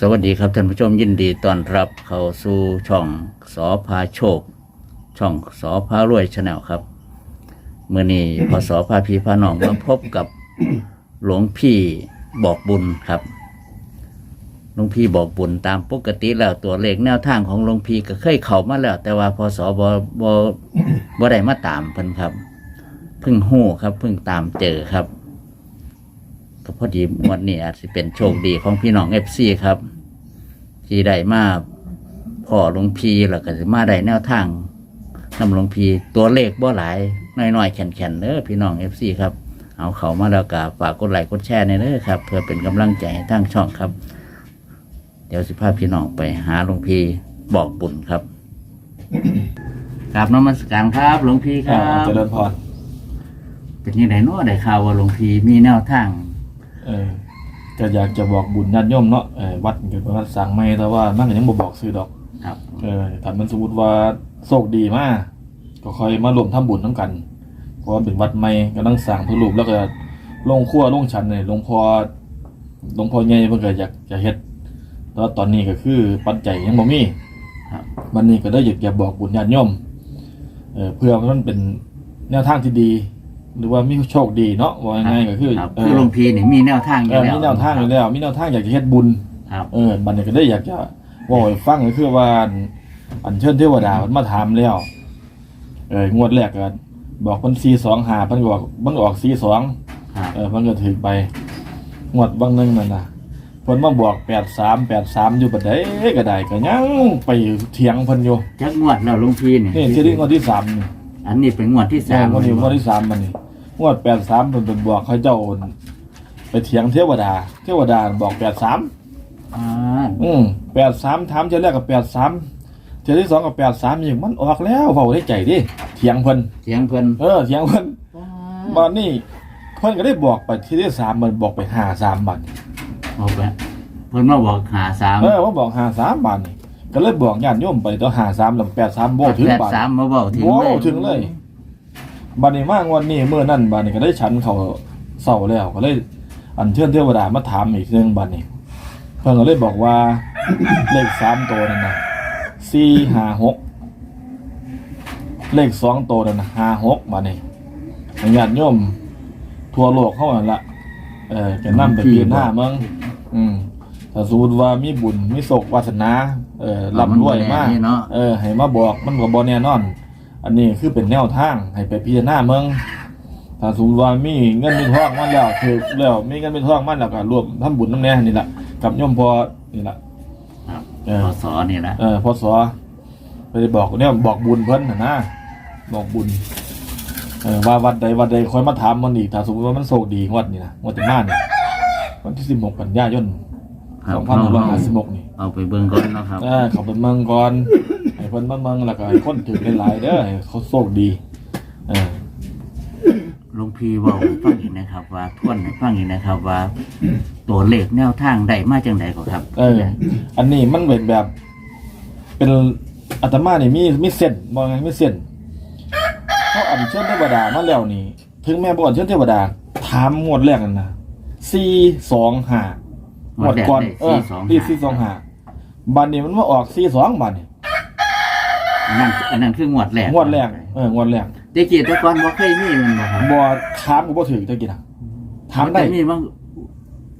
สวัสดีครับท่านผู้ชมยินดีต้อนรับเข้าสู่ช่องสอพาโชค ช่องสอพารวยชาแนลครับเมื่อนี้พอสอพาพีพาน้องมาพบกับหลวงพี่บอกบุญครับหลวงพี่บอกบุญตามปกติแล้วตัวเลขแนวทางของหลวงพี่ก็เคยเข้ามาแล้ว แต่ว่าพอสอบอบบ่ได้มาตามเพิ่นครับ เพิ่งหู้ครับเพิ่งตามเจอครับ ก็พอดีงวันนี้อาจจะเป็นโชคดีของพี่น้องเอฟซีครับ ที่ได้มาพ่อหลวงพีแล้วก็สิมาได้แนวทางนำหลวงพีตัวเลขบ่หลายน้อยๆแข็งๆเด้อพี่น้องเอฟซีครับเอาเขามาแล้วก็ฝากกดไลค์กดแชร์ในเด้อครับ เพื่อเป็นกำลังใจให้ทางช่องครับ เดี๋ยวสิพาพี่น้องไปหาหลวงพีบอกบุญครับครับน้อมัสการครับหลวงพีคอ่ารับเจริญพร เป็นยังไงเนาะได้ข่าวว่าหลวงพีมีแนวทาง เออก็อยากจะบอกบุญญาติโยมเนาะเออวัดเกิดวัดสั่งไม่แต่ว่ามันก็ยังบ่บอกซื้อดอก ครับ เออถ้ามันสมมติว่าโชคดีมากก็ค่อยมารวมทำบุญทั้งกัน เพราะว่าเป็นวัดใหม่ก็ต้องสั่งพระรูปแล้วก็ลงครัวลงชันเนี่ยหลวงพ่อหลวงพ่อใหญ่เพิ่นก็อยากจะเฮ็ดแล้วตอนนี้ก็คือปัจจัยยังบ่มีครับวันนี้ก็ได้อยากจะบอกบุญญาติโยมเออเพื่อมันเป็นแนวทางที่ดี หรือว่ามีโชคดีเนาะว่าง่ายๆก็คือครับเอคืออหลวงพีนี่มีแนวทางอเอยู่อแล้วมีแนวทางอยู่แล้วมีแนวทางอยากจะเฮ็ดบุญ ครับ เออบัดนี้ก็ได้อยากจะว่าให้ฟังก็คือว่าอันเชิญเทวดามันมาถามแล้ว เอองวดแรกก็บอกมันสี่สองหาเพิ่นก็บอกมันออกสี่สองครับ เออเพิ่นก็ถือไป งวดบางหนึงนั่นน่ะเพิ่นมาบอกแปดสามแปดสามอยู่บัดใดก็ได้ก็ยังไปเถียงเพิ่นอยู่จักงวดแล้วหลวงพีนี่นี่ที่นี่งวดที่สามนี่อันนี้เป็นงวดที่สาสามมงวดนี้งวดที่สามมันนี่ งวดแปดสามเพิ่นเป็นบอกเขาเจ้าไปเถียงเทวดา เทวดาบอกแปดสามอ่าอืมแปดสามถามเทียแรกกับแปดสามเทียที่สองกับแปดสามอีกมันออกแล้วเฝ้าได้ใจดิเถียงเพิ่นเสียงเพิ่นเออเถียงเพิ่นบอนนี่เพิ่นก็ได้บอกไปที่ที่สามมันบอกไปหาสามบาทบอกไปเพิ่นมาบอกหาสามเออว่าบอกหาสามบาทนี่ก็เลยบอกญาติโยมไปตัวหาสามแล้วแปดสามโบถึงแปดบาทสามมาบอกถึงโอ้เลยถึงเลย บานี้มากวันนี้เมื่อนั่นบานี้ก็ได้ฉันเขาเศร้าแล้วก็เลยอันเชิญเทวดามาถามอีกเรื่องบานี้ เพิ่นก็เลยบอกว่า เลขสามตัวนั่นนะสี่ห้าหกเลขสองตัวนั่นนะห้าหกบานี้ญาติโยมทั่วโลกเข้ามาละเออจะนั่ไปปีหน้ามึงอืมถ้าสมมติว่ามีบุญมีโศกวาสนา เออร่ำรวยมากนี่เนาะเออให้มาบอกมันก็บ่แน่นอน อันนี้คือเป็นแนวทางให้ไปพิจารณาเมืองถ้าสมมติว่ามีเงินมีทองมันแล้วคือแล้วมีเงินมีทองมันแล้วก็รวมทำบุญน้ำแน่นี่แหละกับโยมพอนี่แหละครับเออพศนี่นะเออพอสอไปบอกเนี่ยบอกบุญเพิ่นน่ะนะบอกบุญเออว่าวัดใดวัดใดคอยมาถามมันอีกถ้าสมมติว่ามันโชคดีงวดนี่นะงวดจะมาเนี่ยวันที่สิบหกกันยายนครัสบองพันห้าร้อยห้าสิบหกนี่เอาไปเบิ่งก่อนเนาะครับเออเขาเป็นเมืองก่อน ให้เพิ่นมาเมืองแล้วก็ให้คนถึงหลายๆเด้อให้เขาโชคดีเออหลวงพีเว่าให้ฟังอีกนะครับ ว่าทวนให้ฟังอีกนะครับว่า ตัวเลขแนวทางได้มาจังใดก็ครับเออ อันนี้มันเป็นแบบ เป็นอาตมานี่มีมีเส้นมองไงมีเส้นเขาอัญเชิญเทวดามาแล้วนี่ ถึงแม่บ่อัญเชิญเทวดา ถามงวดแรกนั่นนะสี่สองห้างงวดก่อนเออที่สี่สองห้าบัดนี้มันมาออกสี่สองบัดนี้ อันนั้นอันนั้นคืองวดแรกงวดแรกเอองวดแรกแตะกี้แตะก่อนบ่เคยมีมันบ่ครับบ่ถามก็บ่ถือตะกี้นะถามได้แต่มีบาง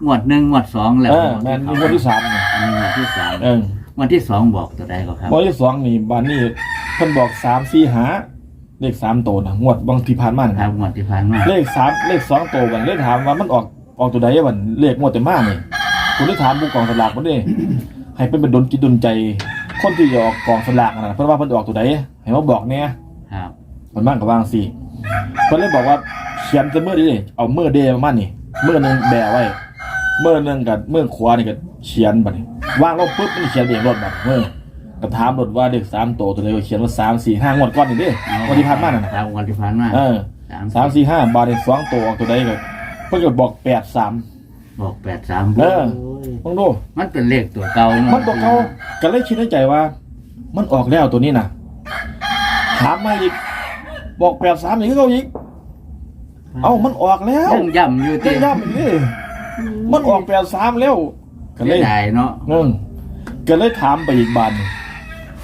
งวดหนึ่งงวดสองแล้วเออแม่นมีงวดที่สามนี่อันนี้งวดที่สามเอองวดที่สองบอกตัวใดก็ครับงวดที่สองนี่บานนี่เพิ่นบอกสามสี่หาเลขสามโตวนะงวดบางที่ผ่านมาครันะบงวดที่ผ่านมาเลขสามเลขสองโตวบันเลยถามว่ามันออกออกตัวใดบันเลขงวดแต่มานี่คุณได้ถามผู้กองสลากมันดิให้เป็นเป็นดนจิตดนใจ คนที่จะออกกองสลากนะเพิ่นว่าเพิ่นออกตัวใดให้มาบอกเนี่ยครับมันบ้างกับวางสี่เพิ่นเลยบอกว่าเขียนจะเมื่อดีดิเอาเมื่อเดย์มามันนี่เมื่อหนึงแบะไว้เมื่อหนึงกับเมื่อขวานี่ก็เขียนบัดนี้วางลงปุ๊บมันเขียนเองรถบัดเมื่อก็ถามรถว่าเด็กสามโตวตัวเลยเขียนว่าสามสี่ห้างวดก้อนนี่ดิงวันที่ผ่านมาน่ะนะครับงวดที่ผ่านมาเออสามสามสี่ห้าบาทในสองตัวออกตัวใดก็เพิ่นก็บอกแปดสาม บอกแปดสามเออต้องดู มันเป็นเลขตัวเก่าเาะมันบอกเขาก็เลยคิดในใจว่า มันออกแล้วตัวนี้นะถามมาอีก บอกแปดสามอีกเขาอีก เอ้ามันออกแล้วยังย่ำอยู่ที่ยังย้ำอีกนี่มันออกแปดสามแล้วก็เลยเสียดายเนาะอืมก็เลยถามไปอีกบาทหนึ่ง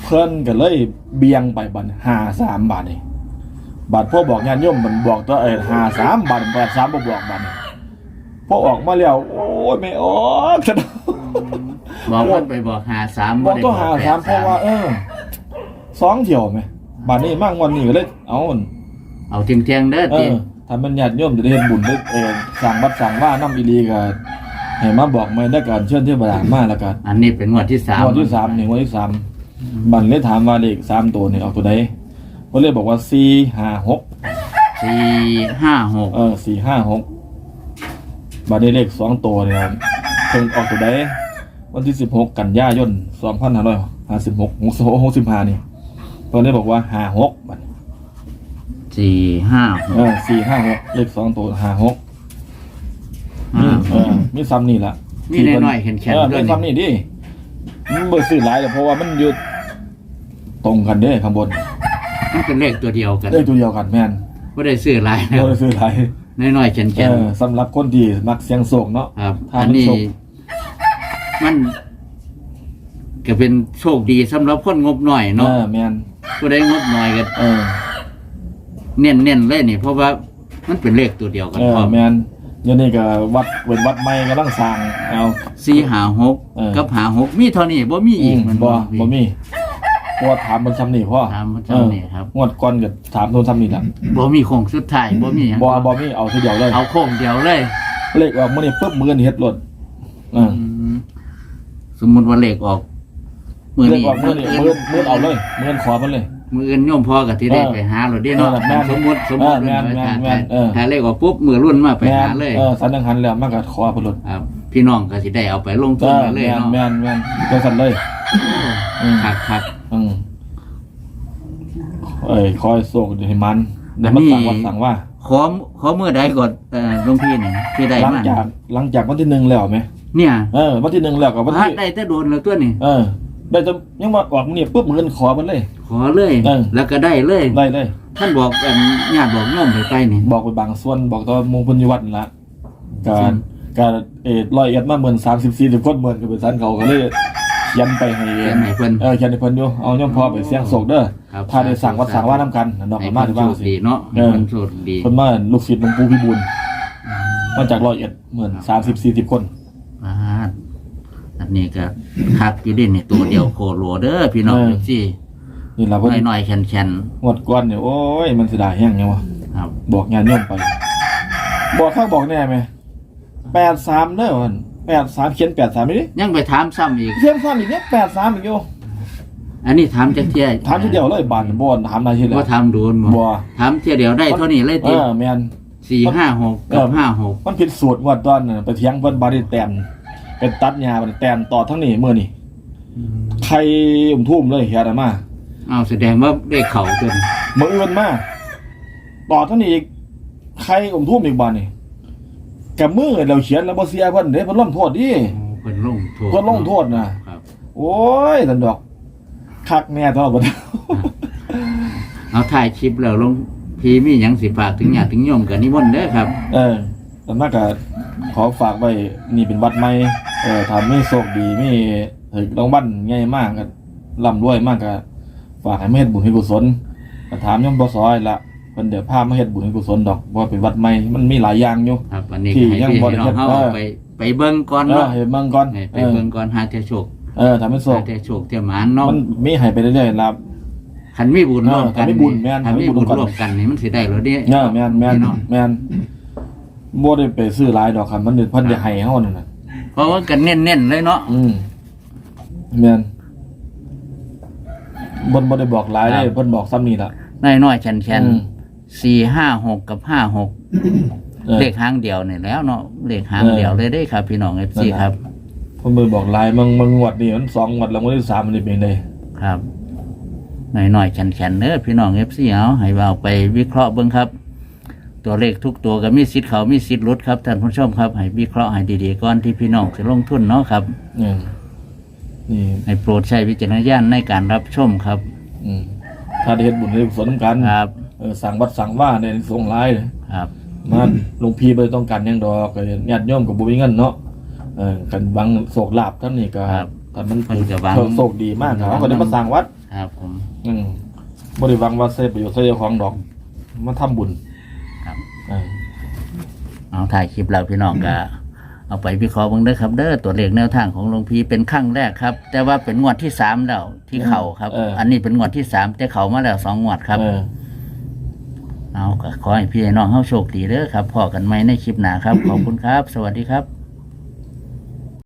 เพิ่นก็เลยเบียงไปบันหาสามบาทนี่บาทพ่อบอกญาติโยมมันบอกตัวเออหาสามบาทแปดสามบ่บอกบาทนี่ พอออกมาแล้วโอ้ยไม่ออกซะบอกว่าไปบอกหาสามบอกตัวหาแปดสามเพราะว่า เออสองเที่ยวไหมบาทนี้มั่งวันนี้ก็เลยเอาเอาเทียงเทียงๆเด้อเอติอทำเป็นญาติโยมจะได้เห็นบุญได้เออสั่งบัดสั่งว่าน้ำอีลีก็ให้มาบอกไม่ได้การเชิญเทพดามาแล้วกันอันนี้เป็นงวดที่สามงวดที่สามนี่งวดที่สามบันเลยถามว่าเลขสามตัวนี่เอาตัวใดก็เลยบอกว่าสี่ห้าหกสี่ห้าหกเออสี่ห้าหก บันได้เลขสองตัวนี่ครับเพิ่งออกตัวใดวันที่สิบหกกันยายนสองพันห้าร้อยห้าสิบหกหกสิบหกสิบห้านี่ตอนนี้บอกว่าห้าหกบัดสี่ห้าหเอกอสี่ห้าหกเลขสองตัวห้าหกห้าเออมีซ้ำนี่ละมีน้อยๆแข็งเออๆด้วมียซ้ำนี่ดิมันเบอร์ซื้อหลายแต่เพราะว่ามันอยู่ตรงกันเด้ข้างบนมันเป็นเลขตัวเดียวกันเลขตัวเดียวกันแม่นไม่ได้ซื้อหลายแล้เราวได้ซื้อหลาย น้อยๆแข็งเออสำหรับคนที่มักเสียงโศกเนาะๆครับถ้าอันมันนี้โชคมัน ก็เป็นโชคดีสำหรับคนงบหน่อยเอเนาะอแม่นผู้ใดงบหน่อยก็เออเน้นๆเลยนี่ เพราะว่ามันเป็นเลขตัวเดียวกันเอพอร้อมแม่นเดี๋ยวนี้ก็วัดเป็นวัดใหม่กำลังสร้างเอา สี่หาหกเออ กับหาหกมีเท่านี้บ่มีอีกมันบ่บ่มี เพราะว่าถามมันซ้ำนี่พ่อถามมันซ้ำนี่ครับเอองวดก่อนก็ถามโทนซ้ำนี่แหละบ่มีโคงสุดท้ายบ่มีหยังบ่บ่มีเอาทีเดียวเลยเอาโค้งเดียวเลย เลขออกมื้อนี้ปึ๊บมือนี่เฮ็ดรถเออมสมมุติว่าเลขออกมือเลขนี้ออกมื้อนี้มื้อมื้อเอาเลยมื้อขอมันเลย มืออื่นโยมพ่อก็ที่ได้เออไปหาเราได้เนาะเออแม่นสมมุติสมมุติเออแม่นแม่นแม่นเออ ถ้าเลขออกปุ๊บมือรุ่นมาไปแม่หานเลย เออสันนังหันแล้วมันก็ขอเพิ่นรถครับ พี่น้องก็สิได้เอาไปลงทุเอนอกันเลยแม่นเนาะแม่นแม่นจังซั่นเลยอืมคักคักอืม เอ้ยคอยโศกให้มันเดี๋ยวมันอันนี้สั่งวัดสั่งว่า ขอขอมือใดก่อนเอ่อหลวงพี่นี่ที่ได้หลังมาจากหลังจากวันที่หนึ่งแล้วไหมเนี่ยเออวันที่หนึ่งแล้วกับวันพระที่ได้แต่โดนแล้วตัวนี่เออ ได้จะยังมาออกเนี่ยปุ๊บเงินขอมันเลย ขอเลย เออ แล้วก็ได้เลย ได้เลย ท่านบอกกันญาติบอกโยมไปไปนี่ บอกไปบางส่วนบอกตอนมงคลวัดนั่นละอืการมการเออร้อยเอ็ดมาเหมือนสามสิบสี่สิบคนเหมือนกับเป็นสันเขาก็เลยเขี ยนไปให้เขียนให้เพิ่น เออเขียนให้เพิ่นอยู่เอาย่อมพอไปเสียงโศกเด้อครับ ถ้าได้สั่งวัดสั่งว่าน้ำกันดอกให้มาเพิ่ที่นบ้าโชนคดีเนาะเออให้เพิ่นโชคดี คนมาลูกศิษย์หลวงปู่พิบูลมาจากร้อยเอ็ดเหมือนสามสิบสี่สิบคนอ่าอันนี้ก็คักอยู่ดินี่ตัวเดียวโคโลเด้อพี่น้องเออเอฟซีนี่ละเพิ่นน้อยๆแข็งงวดก้อนเนี่ยโอ้ยมันเสียดายแห้งไงวะๆครับ บอกงานโย่อมไป บอกข้างบอกแน่ไหมแปดสามเด้อวัน แปดสามเขียนแปดสามไม่ดิยังไปถามซ้ำอีก เขียนซ้ำอีกเนี่ยแปดสามอีกอยู่อันนี้ถามจักเที่ยถามทีเดียวเลยบานบอนถามนายทีเดียวว่าถามโดนบ่บัวถามเที่ยเดียวได้เท่านี้เลยเอติอแมน สี่ห้าหกเอกับอห้าหกมันผิดสูตรงวดตอนน่ะไปเถียงเพิ่นบาริแตนเป็นตัดยาเป็นแตนต่อทั้งนี้เมื่อนี่ใครอุ่มทุ่มเลยเฮียดมาเอาแสดงว่าได้เข่าจนเมื่ออื่นมาต่อทั้งนี้อีกใครอุ่มทุ่มอีกบานนี่ กับมือเราเขียนแล้วบ่เสียเพิ่นเด้เพิ่นลงโทษดิ เพิ่นลงโทษเพิ่นลงโทษนะ ครับโอ้ยสันดอกคักแน่ตลอดเอาถ่ายคลิปแล้วลงพีมีหยังสิฝากถึงญาติถึงโยมกันนิมนต์เด้อครับ เออแต่มากก็ขอฝากไว้นี่เป็นวัดใหม่เออทำให้โชคดีไม่ถึงรางวัลง่ายมากก็ร่ำรวยมากก็ฝากให้มาเฮ็ดบุญให้กุศลก็ถามยมบซอยละ เพิ่นเดี๋ยวพามาเฮ็ดบุญให้กุศลดอกเพราะว่าเป็นวัดใหม่มันมีหลายอย่างอยู่ครับอันนี้ที่ให้ยังพี่บ่ให้ได้น้องเฮาเฮ็ดเออไปไปเบิ่งก่อนเออเนาะให้เบิ่งก่อนให้ไปเออเบิ่งก่อนหาเทโชคเออทำให้โชหาคเทโชคเทหมานเนาะมันมีให้ไปเรื่อยๆล่ะ คันมีบุญร่วมกันเออคันมีบุญแม่นคันมีคันมีบุบุญญร่วมกันนี่มันสิได้เหรอเด้ เออแม่นแม่นพี่น้อง แม่นบ่ได้ไปซื้อหลายดอกครับมันเพิ่นได้ให้เฮานั่นน่ะ เพราะว่ากันเน้นๆเลยเนาะ อืมแม่นบนบ่ได้บอกหลายเลยครับ เพิ่นบอกซ้ำนี่ล่ะน้อยๆแข็งอืมๆ สี่ห้าหกกับห้าหกเออ เลขหางเดียวนี่แหล้วเนาะเลขหางเออเดียวเลยได้ครับ พี่น้องเอฟซีนั่นน่ะครับเพิ่นบ่ได้บอกหลายมึงมึงงวดนี่มันสองงวดแล้วงวดที่สามมันนี่เป็นไดครับหน่อยๆแข็งๆเด้อพี่น้องเอฟซีเอาให้เอาไปวิเคราะห์เบิ่งครับ ตัวเลขทุกตัวก็มีสิทธิ์เขามีสิทธิ์หลุดครับท่านผู้ชมครับให้วิเคราะห์ให้ดีๆก่อนที่พี่น้องจะลงทุนเนาะครับอืมนี่ให้โปรดใช้วิจารณญาณในการรับชมครับ อืมถ้าได้เฮ็ดบุญให้กุศลกัน ครับเออ สั่งวัดสั่งว่าในสงหลายครับมาหลวงพี่บ่ได้ต้องการหยังดอกก็ญาติโยมก็บ่มีเงินเนาะเออกันหวังโศกลาบท่านนี่ก็ครับแต่มันเพิ่นก็หวังโศกดีมากเขาก็ได้มาสร้างวัดครับผมอืมบ่ได้หวังว่าใช้ประโยชน์ใช้เจ้าของดอก มาทำบุญครับเออเอาถ่ายคลิปแล้วพี่น้องก็เอาไปวิเคราะห์เบ้างเด้อครับ เด้อตัวเลขแนวทางของหลวงพี่เป็นครั้งแรกครับ แต่ว่าเป็นงวดที่สามแล้วที่เข่าครับ อันนี้เป็นงวดที่สามแต่เขามาแล้วสองงวดครับ เอาก็ขอให้พี่น้องเข้าโชคดีเด้อครับพอกันไหมในคลิปหนาครับ ขอบคุณครับ สวัสดีครับ